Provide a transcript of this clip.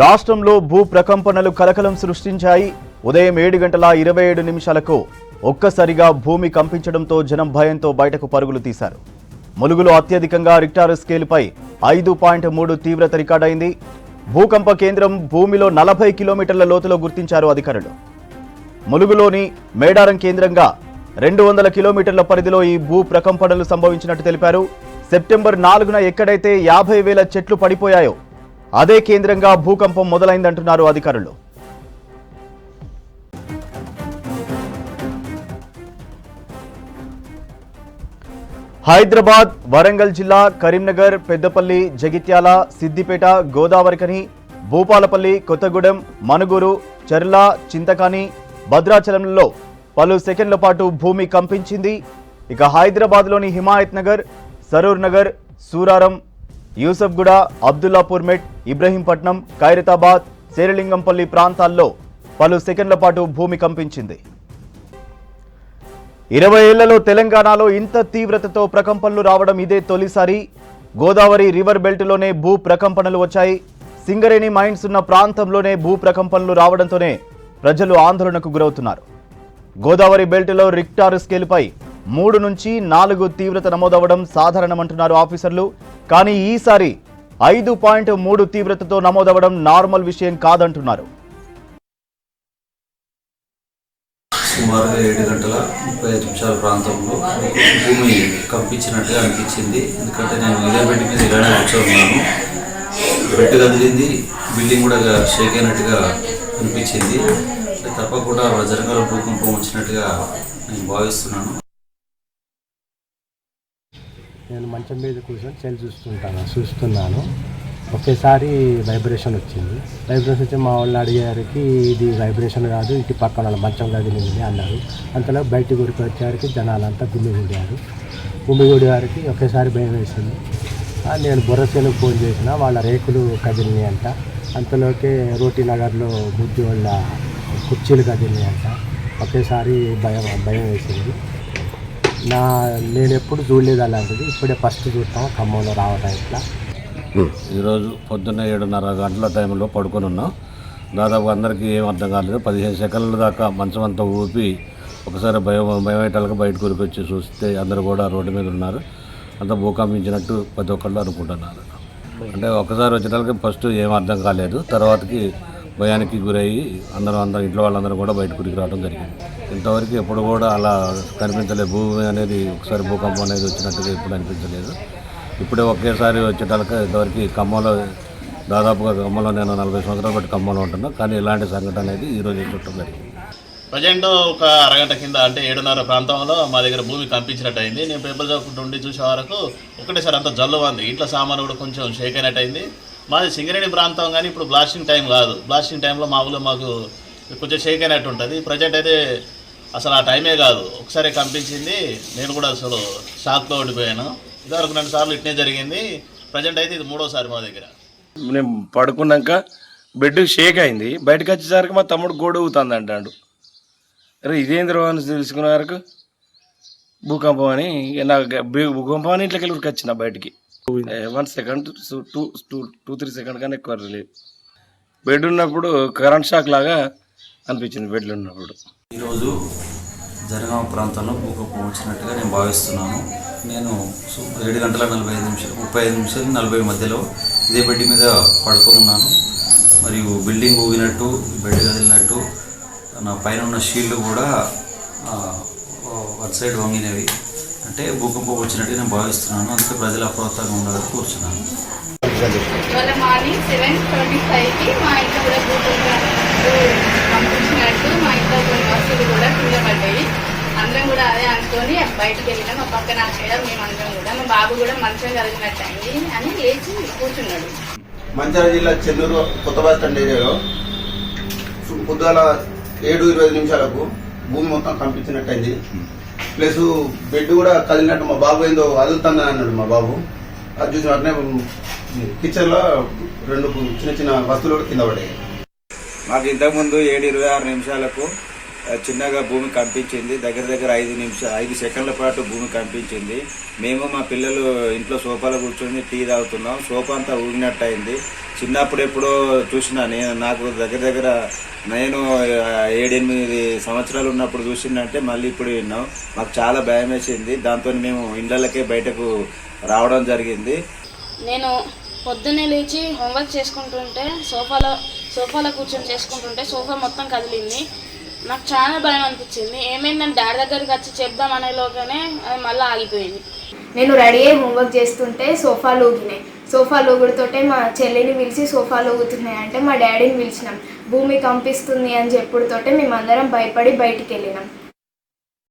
రాష్ట్రంలో భూ ప్రకంపనలు కలకలం సృష్టించాయి. ఉదయం ఏడు గంటల ఇరవై ఏడు నిమిషాలకు ఒక్కసారిగా భూమి కంపించడంతో జనం భయంతో బయటకు పరుగులు తీశారు. ములుగులో అత్యధికంగా రిక్టార్ స్కేలుపై ఐదు పాయింట్ మూడు తీవ్రత రికార్డైంది. భూకంప కేంద్రం భూమిలో నలభై కిలోమీటర్ల లోతులో గుర్తించారు అధికారులు. ములుగులోని మేడారం కేంద్రంగా రెండు వందల కిలోమీటర్ల పరిధిలో ఈ భూ ప్రకంపనలు సంభవించినట్టు తెలిపారు. సెప్టెంబర్ నాలుగున ఎక్కడైతే యాభై వేల చెట్లు పడిపోయాయో అదే కేంద్రంగా భూకంపం మొదలైందంటున్నారు అధికారులు. హైదరాబాద్ వరంగల్ జిల్లా కరీంనగర్ పెద్దపల్లి జగిత్యాల సిద్దిపేట గోదావరికని భూపాలపల్లి కొత్తగూడెం మనుగూరు చెర్ల చింతకాని భద్రాచలంలో పలు సెకండ్ల పాటు భూమి కంపించింది. ఇక హైదరాబాద్లోని హిమాయత్ నగర్ సరూర్ నగర్ సూరారం యూసఫ్గూడ అబ్దుల్లాపూర్మెట్ ఇబ్రహీంపట్నం ఖైరతాబాద్ శేరలింగంపల్లి ప్రాంతాల్లో పలు సెకండ్ల పాటు భూమి కంపించింది. ఇరవై ఏళ్ళలో తెలంగాణలో ఇంత తీవ్రతతో ప్రకంపనలు రావడం ఇదే తొలిసారి. గోదావరి రివర్ బెల్ట్లోనే భూ ప్రకంపనలు వచ్చాయి. సింగరేణి మైన్స్ ఉన్న ప్రాంతంలోనే భూ ప్రకంపనలు రావడంతోనే ప్రజలు ఆందోళనకు గురవుతున్నారు. గోదావరి బెల్ట్లో రిక్టార్ స్కేల్పై మూడు నుంచి నాలుగు తీవ్రత నమోదవడం సాధారణమంటున్నారు ఆఫీసర్లు. కానీ ఈసారి ఐదు పాయింట్ మూడు తీవ్రతతో నమోదవడం నార్మల్ విషయం కాదంటున్నారు. సుమారుగా ఏడు గంటల ముప్పై ఐదు నిమిషాల ప్రాంతంలో భూమి కంపించినట్టుగా అనిపించింది. ఎందుకంటే నేను ఇదే బెడ్ మీద ఇలానే కూర్చోన్నాను బెడ్ కదిలింది బిల్డింగ్ కూడా షేక్ అయినట్టుగా అనిపించింది. తప్పకుండా వజ్రకాల భూకంపం వచ్చినట్టుగా నేను భావిస్తున్నాను. నేను మంచం మీద కూర్చొని సెల్ చూస్తుంటాను చూస్తున్నాను. ఒకేసారి వైబ్రేషన్ వచ్చింది. వైబ్రేషన్ వచ్చి మా వాళ్ళు అడిగారికి ఇది వైబ్రేషన్ కాదు ఇటు పక్కన వాళ్ళ మంచం కదిలింది అన్నారు. అంతలో బయట గుడికి వచ్చేసరికి జనాలంతా గుమ్మిగూడారు గుమ్మిగూడి వారికి ఒకేసారి భయం వేసింది. నేను బుర్రసేలకు ఫోన్ చేసిన వాళ్ళ రేకులు కదిలినాయి అంట. అంతలోకే రోటీ నగర్లో బుద్ధి వాళ్ళ కుర్చీలు కదిలినాయి అంట. ఒకేసారి భయం భయం వేసింది. నా నేను ఎప్పుడు చూడలేదు అలాంటిది. ఇప్పుడే ఫస్ట్ చూస్తాం ఖమ్మంలో రావటం ఇట్లా ఈరోజు పొద్దున్న ఏడున్నర గంటల టైంలో పడుకొని ఉన్నాం. దాదాపు అందరికీ ఏం అర్థం కాలేదు. పదిహేను సెకండ్ల దాకా మంచం అంతా ఊపి ఒకసారి భయం భయమేటాలకు బయట కూరికి వచ్చి చూస్తే అందరూ కూడా రోడ్డు మీద ఉన్నారు. అంతా భూకంపించినట్టు ప్రతి ఒక్కళ్ళు అనుకుంటున్నారు. అంటే ఒకసారి వచ్చేటానికి ఫస్ట్ ఏం అర్థం కాలేదు. తర్వాతకి భయానికి గురయ్యి అందరూ అందరూ ఇంట్లో వాళ్ళందరూ కూడా బయట కూరికి రావడం జరిగింది. ఇంతవరకు ఎప్పుడు కూడా అలా కనిపించలేదు. భూమి అనేది ఒకసారి భూకంపం అనేది వచ్చినట్టుగా ఎప్పుడు అనిపించలేదు. ఇప్పుడే ఒకేసారి వచ్చేటాలకు ఇంతవరకు ఖమ్మంలో దాదాపుగా ఖమ్మంలో నేను నలభై సంవత్సరాలు బట్టి ఖమ్మంలో ఉంటున్నా. కానీ ఇలాంటి సంఘటన అనేది ఈరోజు చూడటం జరిగింది. ప్రజెంట్ ఒక అరగంట కింద అంటే ఏడున్నర ప్రాంతంలో మా దగ్గర భూమి కంపించినట్టు అయింది నేను పేపర్ చదువుకుంటూ ఉండి చూసే వరకు ఒకటేసారి అంత జల్లు ఉంది. ఇంట్లో సామాను కూడా కొంచెం షేక్ అయినట్టు అయింది మాది సింగరేణి ప్రాంతం కానీ ఇప్పుడు బ్లాస్టింగ్ టైం కాదు. బ్లాస్టింగ్ టైంలో మామూలుగా మాకు కొంచెం షేక్ అయినట్టు ఉంటుంది. ప్రజెంట్ అయితే అసలు ఆ టైమే కాదు. ఒకసారి కంపించింది నేను కూడా అసలు షాక్లో ఓడిపోయాను ఇదివరకు రెండు సార్లు ఇట్నే జరిగింది. ప్రజెంట్ అయితే ఇది మూడోసారి మా దగ్గర. నేను పడుకున్నాక బెడ్ షేక్ అయింది. బయటకు వచ్చేసరికి మా తమ్ముడు గోడ ఊగుతుంది అంటాడు. అరే ఇదేంద్ర అని తెలుసుకునే వరకు భూకంపం అని ఇక నాకు భూకంపం అని ఇంట్లోకి వెళ్ళి వచ్చిన బయటికి. One second two two two three second కానీ ఎక్కువ లేదు బెడ్ ఉన్నప్పుడు కరెంట్ షాక్ లాగా అనిపించింది బెడ్లో ఉన్నప్పుడు. ఈరోజు జనగామ ప్రాంతంలో భూకంపం వచ్చినట్టుగా నేను భావిస్తున్నాను. నేను ఏడు గంటల నలభై ఐదు నిమిషాలు ముప్పై ఐదు నిమిషాలు నలభై మధ్యలో ఇదే బెడ్ మీద పడుకొని ఉన్నాను. మరియు బిల్డింగ్ ఊగినట్టు బెడ్ కదిలినట్టు నా పైన ఉన్న షీల్డ్ కూడా ఆ, వన్ సైడ్ వంగినవి. అంటే భూకంపం వచ్చినట్టుగా నేను భావిస్తున్నాను. అందుకే ప్రజలు అప్రమత్తంగా ఉండాలని మార్నింగ్ సెవెన్ ఫైవ్కి మా ఇంట్లో కూడా భూకంపం పంపించినట్టు మా ఇంట్లో కొన్ని వస్తువులు కూడా కింద పడ్డాయి. అందరం కూడా అదే అనుకొని బయటకు వెళ్ళినాం. మా పక్కన అక్కడ మేము అందరం కూడా. మా బాబు కూడా మంచం కలిగినట్టు అయింది అని లేచి కూర్చున్నాడు. మంచిర్యాల జిల్లా చెన్నూరు కొత్త బస్ స్టాండ్ ఏరియాలో పొద్దుగాల ఏడు ఇరవై నిమిషాలకు భూమి మొత్తం కంపించినట్టయింది ప్లస్ బెడ్ కూడా కదిలినట్టు మా బాబు ఏందో అదులుతుందని అన్నాడు మా బాబు. అది చూసిన వెంటనే కిచెన్లో రెండు చిన్న చిన్న వస్తువులు కూడా కింద పడ్డాయి మాకు ఇంతకుముందు ఏడు ఇరవై ఆరు నిమిషాలకు చిన్నగా భూమి కంపించింది దగ్గర దగ్గర ఐదు నిమిషాలు ఐదు సెకండ్ల పాటు భూమి కంపించింది మేము మా పిల్లలు ఇంట్లో సోఫాలో కూర్చొని టీ తాగుతున్నాం. సోఫా అంతా ఊగినట్టు అయింది చిన్నప్పుడు ఎప్పుడో చూసిన నేను నాకు దగ్గర దగ్గర నేను ఏడెనిమిది సంవత్సరాలు ఉన్నప్పుడు చూసిందంటే మళ్ళీ ఇప్పుడు విన్నాం. మాకు చాలా భయం వేసింది దాంతో మేము ఇండ్లకే బయటకు రావడం జరిగింది. నేను పొద్దున్నే లేచి హోంవర్క్ చేసుకుంటుంటే సోఫాలో సోఫాలో కూర్చొని చేసుకుంటుంటే సోఫా మొత్తం కదిలింది. నాకు చాలా భయం అనిపించింది. ఏమైందని డాడీ దగ్గరికి వచ్చి చెప్దాం అనేలోగానే అది మళ్ళీ ఆగిపోయింది. నేను రెడీ అయ్యి హోంవర్క్ చేస్తుంటే సోఫాలు ఊగినాయి సోఫాలు ఊగుడుతోటే మా చెల్లిని పిలిచి సోఫాలు ఊగుతున్నాయి అంటే మా డాడీని పిలిచినాం. భూమి కంపిస్తుంది అని చెప్పుడుతోటే మేమందరం భయపడి బయటికి వెళ్ళినాం.